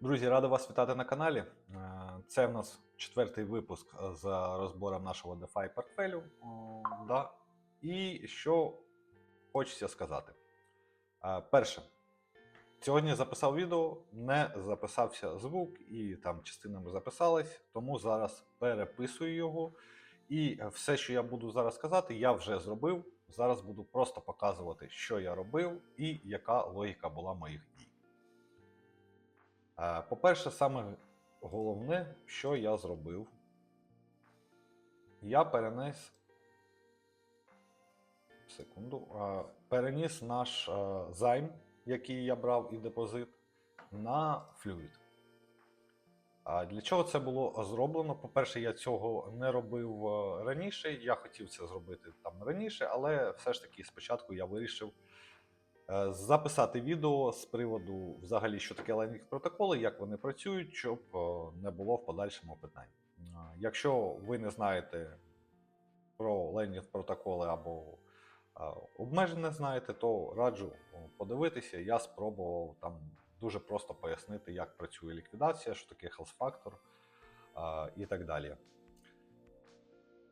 Друзі, радий вас вітати на каналі. Е, Це в нас четвертий випуск з розбором нашого DeFi портфелю. Да. І що хочеться сказати. Е, Перше, сьогодні записав відео, не записався звук, і там частинами записалась, тому зараз переписую його. І все, що я буду зараз казати, я вже зробив. Зараз буду просто показувати, що я робив і яка логіка була моїх. Е, По-перше, саме головне, що я зробив, я перенес секунду, е, переніс наш е, займ, який я брав і депозит, на Fluid. А для чого це було зроблено? По-перше, я цього не робив е, раніше. Я хотів це зробити там раніше, але все ж таки спочатку я вирішив е, записати відео з приводу взагалі, що таке лендінг протоколи, як вони працюють, щоб е, не було в подальшому питань. Е, Якщо ви не знаєте про лендінг протоколи або е, обмеження знаєте, то раджу е, подивитися. Я спробував там дуже просто пояснити, як працює ліквідація, що таке е, і так далі.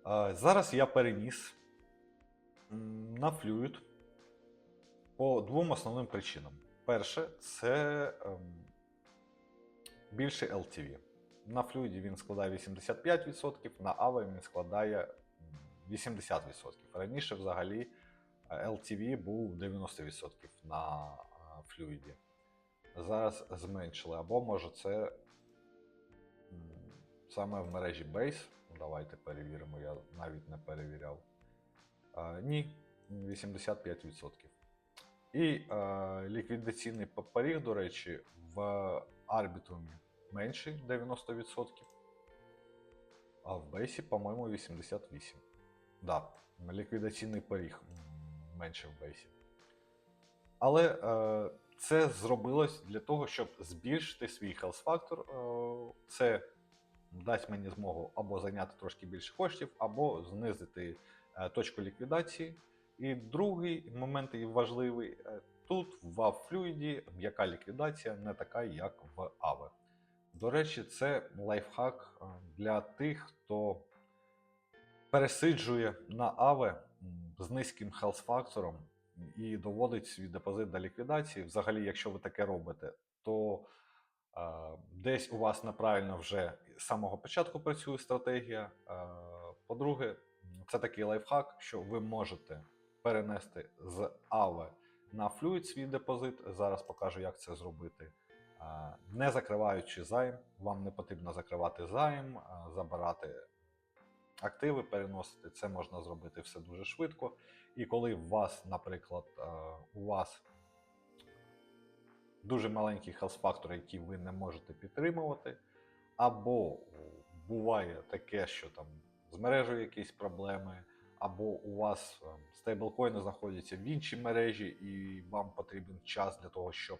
Е, Зараз я переніс на Fluid по двом основним причинам. Перше, це ем, більше LTV. На Fluid він складає 85%, на AVE він складає 80%. Раніше взагалі е, LTV був 90% на е, Fluid. Зараз зменшили. Або може це саме в мережі Base. Давайте перевіримо, я навіть не перевіряв. А, ні, 85%. І е, ліквідаційний поріг, до речі, в арбітрумі менший 90%, а в бейсі, по-моєму, 88%. Да, ліквідаційний поріг менше в бейсі. Але е, це зробилось для того, щоб збільшити свій factor. Е, це дасть мені змогу або зайняти трошки більше коштів, або знизити е, точку ліквідації. І другий момент і важливий е, тут в Fluid м'яка ліквідація не така, як в AVE. До речі, це лайфхак е, для тих, хто пересиджує на м, з низьким health фактором і доводить свій депозит до ліквідації. Взагалі, якщо ви таке робите, то е, десь у вас неправильно вже з самого початку працює стратегія. По-друге, це такий лайфхак, що ви можете перенести з AVE на Fluid свій депозит. Зараз покажу, як це зробити. Е, Не закриваючи займ, вам не потрібно закривати займ, е, забирати активи, переносити. Це можна зробити все дуже швидко. І коли у вас, наприклад, е, у вас дуже маленький health фактор, який ви не можете підтримувати, або буває таке, що там з мережею якісь проблеми, або у вас е, стейблкоїни знаходяться в іншій мережі, і вам потрібен час для того, щоб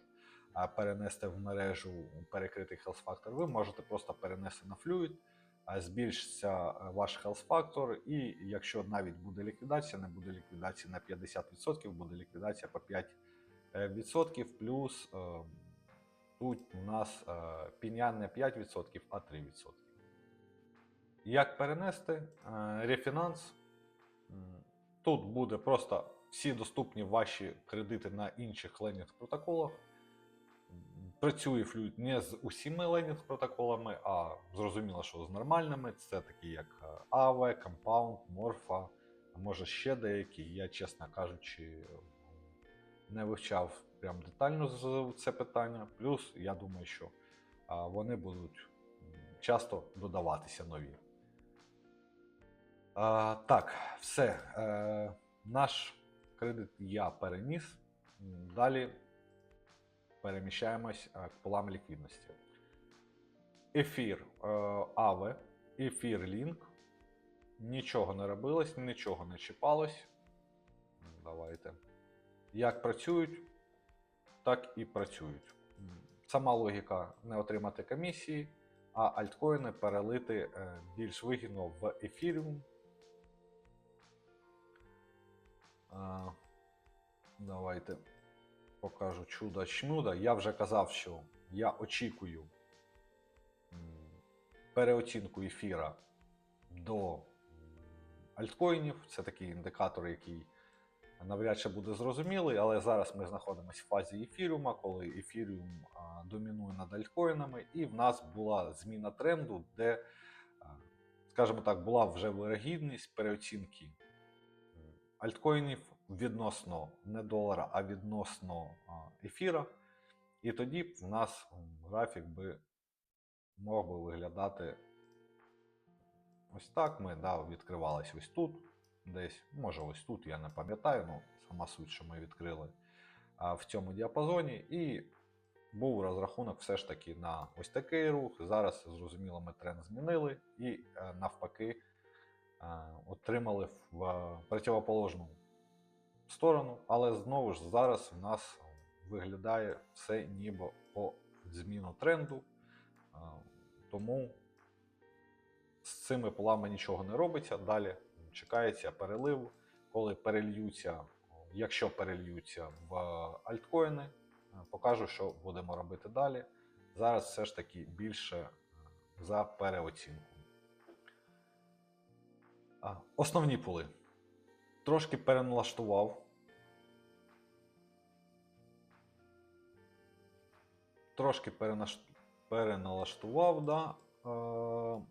е, перенести в мережу перекритий health фактор, ви можете просто перенести на Fluid, е, збільшиться е, ваш health factor, і якщо навіть буде ліквідація, не буде ліквідації на 50%, буде ліквідація по 5%, плюс е, тут у нас пеня не 5%, а 3%. Як перенести рефінанс? Тут буде просто всі доступні ваші кредити на інших лендінг протоколах. М, Працює Fluid не з усіма лендінг протоколами, а зрозуміло, що з нормальними. Це такі як е, Aave, Compound, Morpha, а може ще деякі. Я, чесно кажучи, не вивчав прям детально це питання. Плюс, я думаю, що вони будуть часто додаватися нові. Так, все. Е, наш кредит я переніс. Далі переміщаємось е, к полам ліквідності. Ефір е, Aave, ефір Link. Нічого не робилось, нічого не чіпалось. Давайте. Як працюють, так і працюють. Сама логіка не отримати комісії, а альткоїни перелити більш вигідно в ефіріум. Давайте покажу чудо чмуда. Я вже казав, що я очікую переоцінку ефіра до альткоїнів. Це такий індикатор, який навряд чи буде зрозумілий, але зараз ми знаходимося в фазі ефіріума, коли ефіріум домінує над альткоїнами, і в нас була зміна тренду, де, скажімо так, була вже вирогідність переоцінки альткоїнів відносно не долара, а відносно ефіра. І тоді в нас графік би мог би виглядати ось так. Ми да, відкривались ось тут, десь, може ось тут, я не пам'ятаю, ну сама суть, що ми відкрили а, в цьому діапазоні. І був розрахунок все ж таки на ось такий рух. Зараз, зрозуміло, ми тренд змінили і е, навпаки е, отримали в е, сторону. Але знову ж зараз в нас виглядає все ніби по зміну тренду. Тому з цими полами нічого не робиться. Далі чекається перелив, коли перельються, якщо перельються в альткоїни, покажу, що будемо робити далі. Зараз все ж таки більше е, за переоцінку. Основні пули. Трошки переналаштував. Трошки переналаштував, да. Е...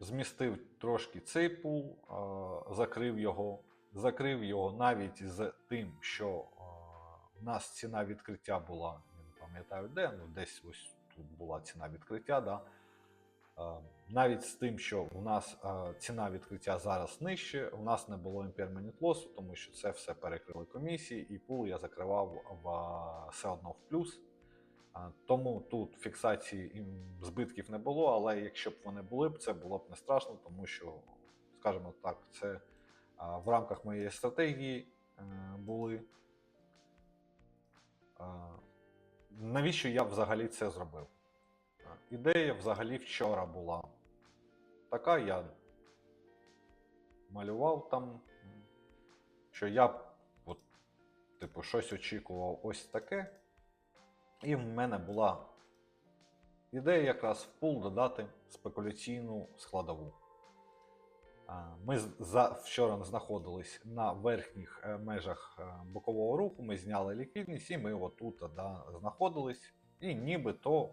Змістив трошки цей пул, е... закрив його. Закрив його навіть з тим, що е... у нас ціна відкриття була, не пам'ятаю де, ну десь ось тут була ціна відкриття. Да. Навіть з тим, що у нас ціна відкриття зараз нижче, у нас не було impermanent loss, тому що це все перекрили комісії, і пул я закривав все одно в плюс. Тому тут фіксації збитків не було, але якщо б вони були це було б не страшно, тому що, скажімо так, це в рамках моєї стратегії е, були. Навіщо я взагалі це зробив? Ідея взагалі вчора була така, я малював там, що я от, типу, щось очікував ось таке. І в мене була ідея якраз в пул додати спекуляційну складову. Ми за, вчора знаходились на верхніх е, межах е, бокового руху, ми зняли ліквідність і ми отут да, знаходились. І нібито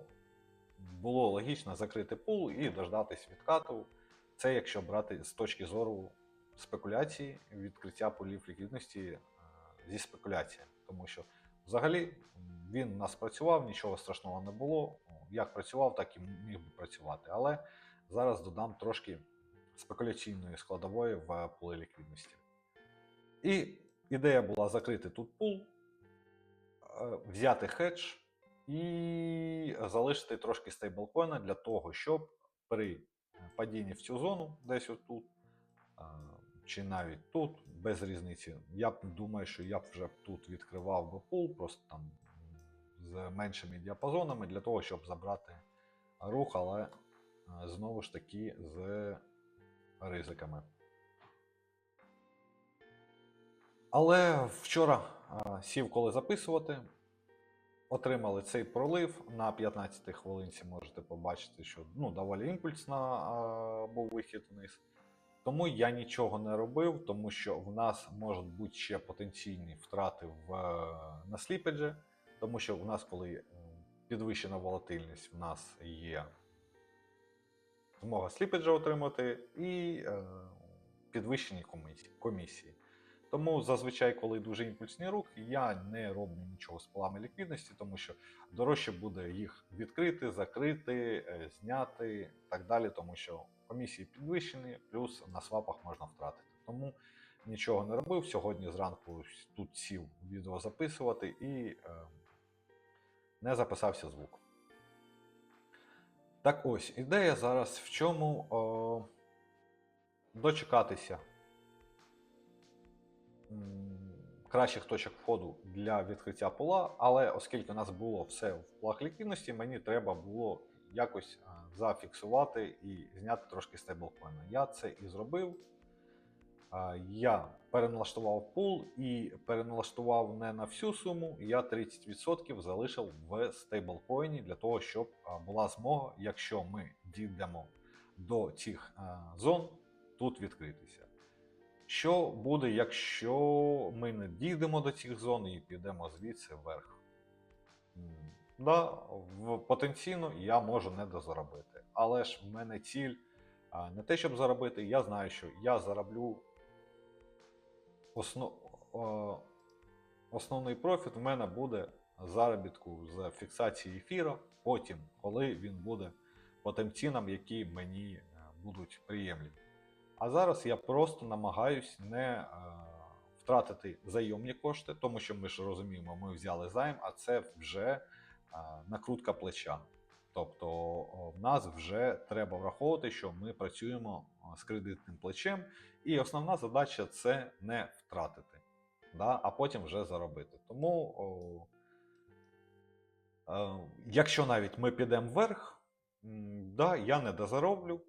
було логічно закрити пул і дождатись відкату. Це якщо брати з точки зору спекуляції, відкриття пулів ліквідності е, зі спекуляціями. Тому що взагалі він у нас працював, нічого страшного не було. Як працював, так і міг би працювати. Але зараз додам трошки спекуляційної складової в пули ліквідності. І ідея була закрити тут пул, е, взяти хедж і залишити трошки стейблкоїна для того, щоб при падінні в цю зону, десь отут, чи навіть тут, без різниці, я б думаю, що я б вже тут відкривав би пул, просто там з меншими діапазонами для того, щоб забрати рух, але е, знову ж таки з ризиками. Але вчора сів коли записувати, отримали цей пролив на 15 хвилинці. Можете побачити, що ну, доволі імпульсно а, був вихід вниз. Тому я нічого не робив, тому що в нас можуть бути ще потенційні втрати в, е, на сліпеджі, тому що в нас, коли е, підвищена волатильність, в нас є змога сліпеджа отримати і е, підвищені комісії. Тому зазвичай, коли дуже імпульсні рухи, я не роблю нічого з полами ліквідності, тому що дорожче буде їх відкрити, закрити, е, зняти і так далі, тому що комісії підвищені, плюс на свапах можна втратити. Тому нічого не робив. Сьогодні зранку тут сів відео записувати і е, не записався звук. Так ось, ідея зараз в чому о, дочекатися кращих точок входу для відкриття пола, але оскільки у нас було все в плах ліквідності, мені треба було якось зафіксувати і зняти трошки стейблкоїна. Я це і зробив. я переналаштував пул і переналаштував не на всю суму, я 30% залишив в стейблкоїні для того, щоб була змога, якщо ми дійдемо до цих зон, тут відкритися. Що буде, якщо ми не дійдемо до цих зон і підемо звідси вверх? Да, потенційно я можу не дозаробити. Але ж в мене ціль не те, щоб заробити, я знаю, що я зароблю основ, основний профіт в мене буде заробітку з фіксації ефіра, потім, коли він буде по тим цінам, які мені е, будуть приємні. А зараз я просто намагаюсь не е, втратити зайомні кошти, тому що ми ж розуміємо, ми взяли займ, а це вже е, накрутка плеча. Тобто в нас вже треба враховувати, що ми працюємо з кредитним плечем, і основна задача це не втратити, да, а потім вже заробити. Тому, о, е, якщо навіть ми підемо вверх, да, я не дозароблю,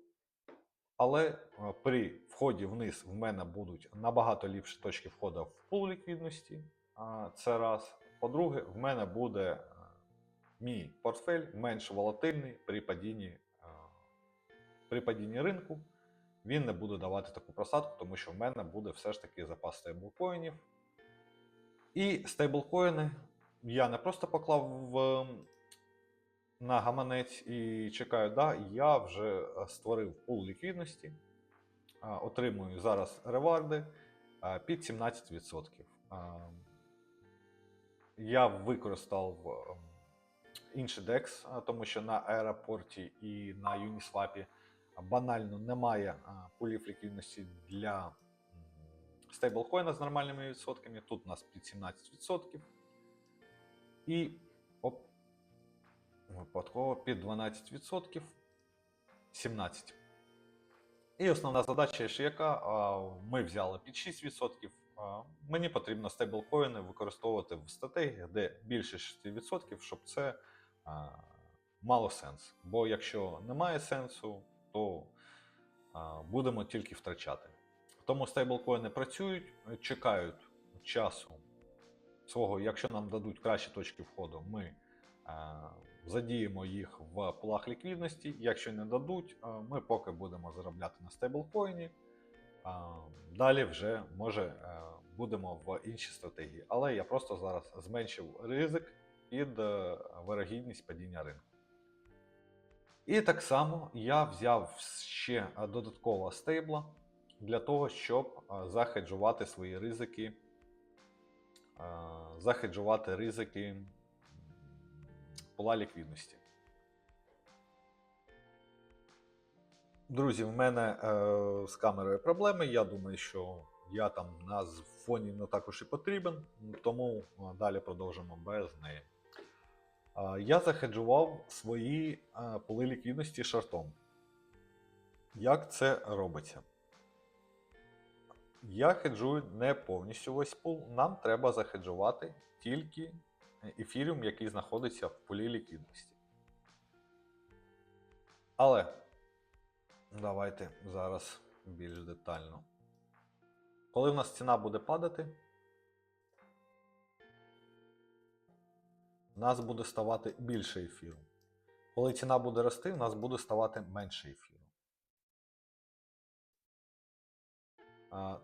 але е, при вході вниз в мене будуть набагато ліпші точки входу в пул ліквідності. Це раз. По-друге, в мене буде е, мій портфель менш волатильний при падінні, е, при падінні ринку. Він не буде давати таку просадку, тому що в мене буде все ж таки запас стейблкоїнів. І стейблкоїни я не просто поклав в, на гаманець і чекаю, да, я вже е, створив пул ліквідності, отримую зараз реварди під 17%. Я використав ем, інший DEX, тому що на аеропорті і на Uniswap банально немає пулів ліквідності для стейблкоїна з нормальними відсотками. Тут у нас під 17%. І випадково під 12%, 17%. І основна задача ще яка? Ми взяли під 6%. Мені потрібно стейблкоїни використовувати в стратегіях, де більше 6%, щоб це мало сенс. Бо якщо немає сенсу, то будемо тільки втрачати. Тому стейблкоїни працюють, чекають часу свого, якщо нам дадуть кращі точки входу, ми задіємо їх в пулах ліквідності. Якщо не дадуть, ми поки будемо заробляти на стейблкоїні. Далі вже може е, будемо в іншій стратегії. Але я просто зараз зменшив ризик під е, вирогідність падіння ринку. І так само я взяв ще е, додатково стейбла для того, щоб е, захеджувати свої ризики, е, захеджувати ризики пола ліквідності. Друзі, в мене е, з камерою проблеми. Я думаю, що я там на фоні не також і потрібен, тому е, далі продовжимо без неї. Е, я захеджував свої е, поли ліквідності шартом. Як це робиться? Я хеджую не повністю весь пул. Нам треба захеджувати тільки ефіріум, який знаходиться в полі ліквідності. Але давайте зараз більш детально. Коли в нас ціна буде падати, в нас буде ставати більше ефіру. Коли ціна буде рости, в нас буде ставати менше ефіру.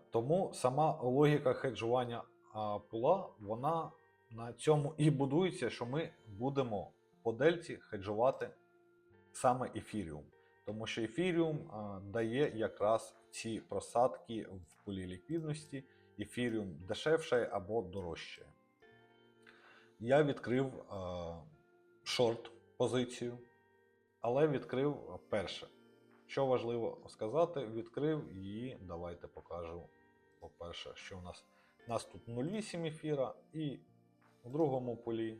Тому сама логіка хеджування пула, вона на цьому і будується, що ми будемо по дельті хеджувати саме ефіріум. Тому що ефіріум дає якраз ці просадки в пулі ліквідності, ефіріум дешевше або дорожче. Я відкрив а, шорт позицію, але відкрив перше. Що важливо сказати, відкрив її. Давайте покажу. По-перше, що у нас у нас тут 0,8 ефіра і в другому полі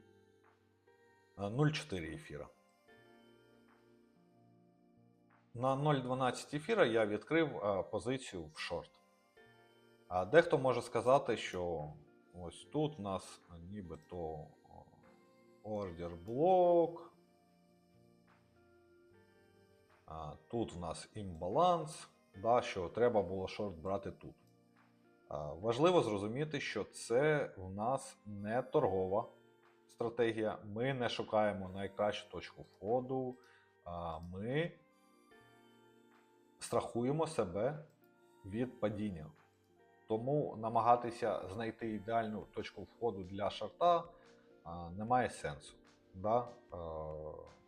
е, 0,4 ефіра. На 0,12 ефіра я відкрив е, позицію в шорт. А дехто може сказати, що ось тут у нас нібито ордер блок. Тут в нас імбаланс, да, що треба було шорт брати тут. Важливо зрозуміти, що це у нас не торгова стратегія. Ми не шукаємо найкращу точку входу. Ми страхуємо себе від падіння. Тому намагатися знайти ідеальну точку входу для шорта немає сенсу. Да?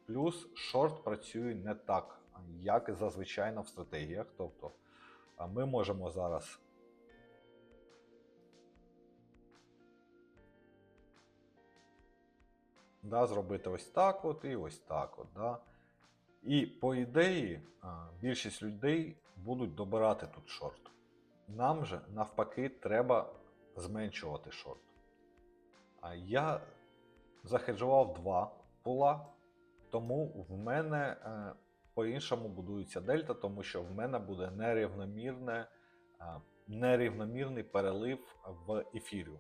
Плюс шорт працює не так, як зазвичай в стратегіях. Тобто ми можемо зараз да, зробити ось так от і ось так от. Да? І по ідеї більшість людей будуть добирати тут шорт. Нам же навпаки треба зменшувати шорт. А я захеджував два пула, тому в мене е, по-іншому будується дельта, тому що в мене буде нерівномірне, нерівномірний перелив в ефірю.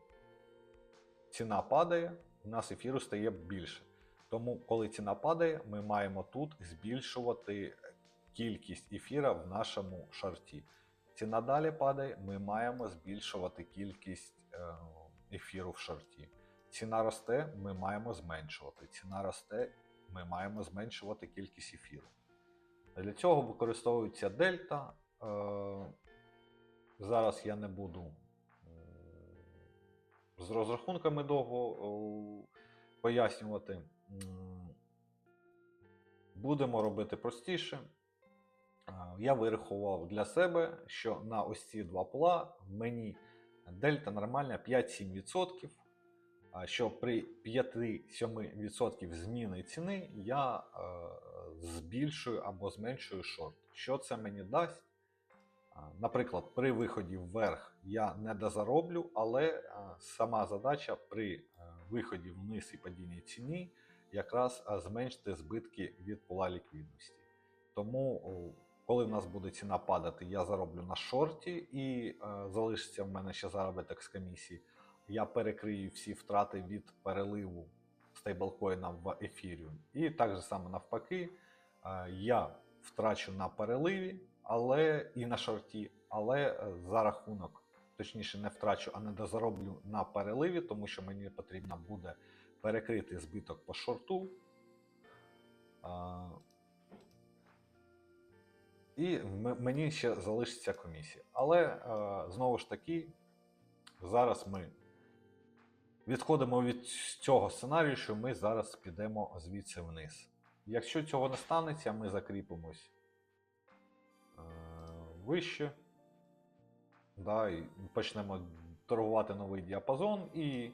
Ціна падає, у нас ефіру стає більше. Тому, коли ціна падає, ми маємо тут збільшувати кількість ефіра в нашому шорті. Ціна далі падає, ми маємо збільшувати кількість е, ефіру в шорті. Ціна росте, ми маємо зменшувати. Ціна росте, ми маємо зменшувати кількість ефіру. Для цього використовується дельта. Е, Зараз я не буду з розрахунками довго е, пояснювати. Будемо робити простіше. Я вирахував для себе, що на ось ці два пола мені дельта нормальна 5-7%. а Що при 5-7% зміни ціни я е, збільшую або зменшую шорт. Що це мені дасть? Наприклад, при виході вверх я не дозароблю, але е, сама задача при е, виході вниз і падінні ціні якраз е, зменшити збитки від пола ліквідності. Тому, коли в нас буде ціна падати, я зароблю на шорті і залишиться в мене ще заробіток з комісії. Я перекрию всі втрати від переливу стейблкоїна в ефірі. І так же само навпаки, я втрачу на переливі, але і на шорті, але е, за рахунок, точніше, не втрачу, а не дозароблю на переливі, тому що мені потрібно буде перекрити збиток по шорту. А, і мені ще залишиться комісія. Але е, знову ж таки, зараз ми відходимо від цього сценарію, що ми зараз підемо звідси вниз. Якщо цього не станеться, ми закріпимось вище. Да, і почнемо торгувати новий діапазон і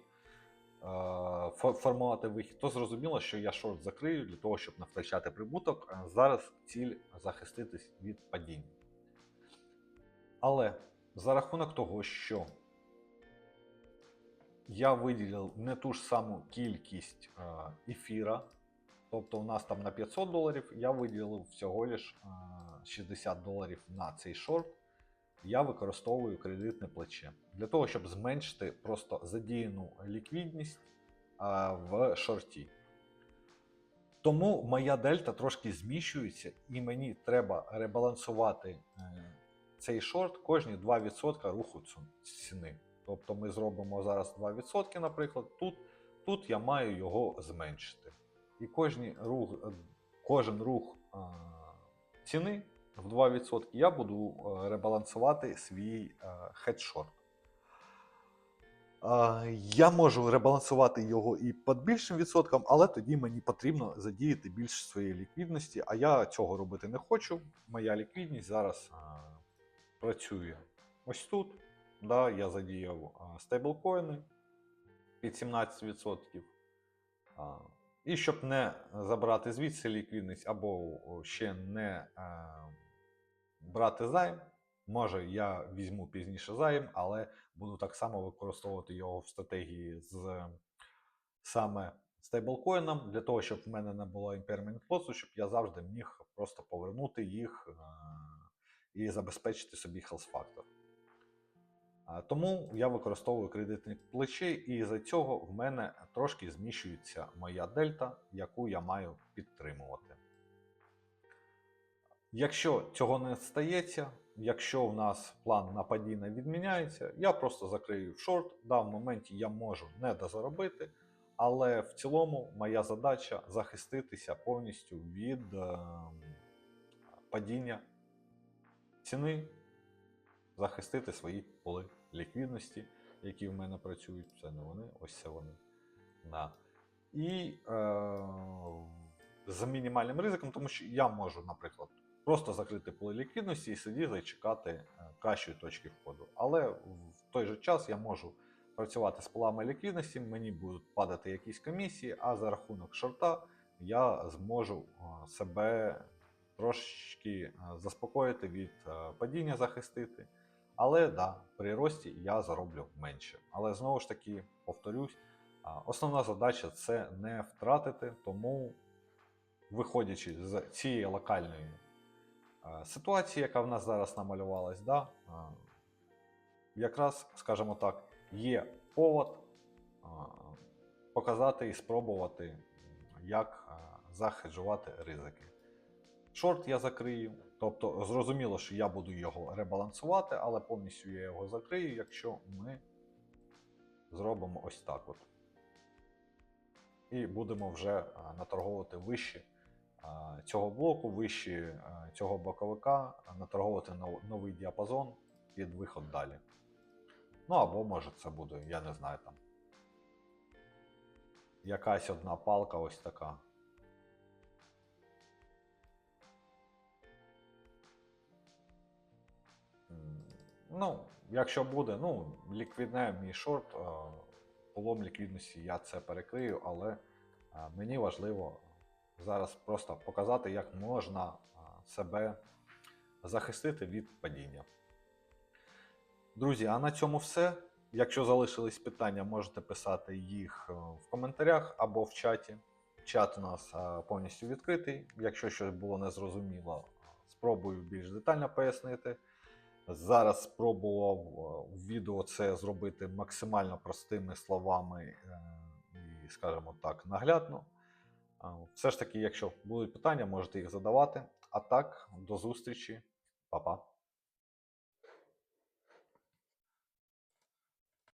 е, формувати вихід, то зрозуміло, що я шорт закрию для того, щоб не втрачати прибуток. Зараз ціль захиститись від падіння. Але за рахунок того, що я виділив не ту ж саму кількість е, ефіра, тобто у нас там на 500 доларів, я виділив всього лиш е, 60 доларів на цей шорт. Я використовую кредитне плече для того, щоб зменшити просто задіяну ліквідність в шорті. Тому моя дельта трошки зміщується, і мені треба ребалансувати е, цей шорт кожні 2% руху ціни. Тобто ми зробимо зараз 2%, наприклад, тут, тут я маю його зменшити. І кожні рух, е, кожен рух ціни в 2% я буду е, ребалансувати свій е, хедшорт. Е, Я можу ребалансувати його і під більшим відсотком, але тоді мені потрібно задіяти більше своєї ліквідності, а я цього робити не хочу. Моя ліквідність зараз е, працює ось тут. Да, я задіяв е, стейблкоїни під 17%. І щоб не забрати звідси ліквідність або ще не е, брати займ, може я візьму пізніше займ, але буду так само використовувати його в стратегії з саме стейблкоїном, для того, щоб в мене не було impairment лосу, щоб я завжди міг просто повернути їх е, і забезпечити собі health factor. Тому я використовую кредитні плечі, і за цього в мене трошки зміщується моя дельта, яку я маю підтримувати. Якщо цього не стається, якщо в нас план на падіння відміняється, я просто закрию в шорт. Да, в моменті я можу не дозаробити, але в цілому моя задача захиститися повністю від е, падіння ціни, захистити свої поли ліквідності, які в мене працюють. Це не вони, ось це вони. Да. І е, з мінімальним ризиком, тому що я можу, наприклад, просто закрити поли ліквідності і сидіти і чекати е, кращої точки входу. Але в той же час я можу працювати з полами ліквідності, мені будуть падати якісь комісії, а за рахунок шорта я зможу е, себе трошечки е, заспокоїти від падіння, захистити. Але да, при рості я зароблю менше. Але знову ж таки, повторюсь, Основна задача це не втратити, тому, виходячи з цієї локальної ситуації, яка в нас зараз намалювалась, да, якраз, скажімо так, є повод показати і спробувати, як захеджувати ризики. Шорт я закрию, тобто зрозуміло, що я буду його ребалансувати, але повністю я його закрию, якщо ми зробимо ось так. от і будемо вже а, наторговувати вище цього блоку, вище цього боковика, наторговувати новий діапазон під виход далі. Ну або може це буде, я не знаю там. Якась одна палка ось така. Ну, якщо буде, ну, ліквідне мій шорт, полом ліквідності я це перекрию, але мені важливо зараз просто показати, як можна себе захистити від падіння. Друзі, а на цьому все. Якщо залишились питання, можете писати їх е, в коментарях або в чаті. Чат у нас е, повністю відкритий. Якщо щось було незрозуміло, спробую більш детально пояснити. Зараз спробував е, в відео це зробити максимально простими словами е, і, скажімо так, наглядно. Все ж таки, якщо будуть питання, можете їх задавати. А так, до зустрічі, Па-па.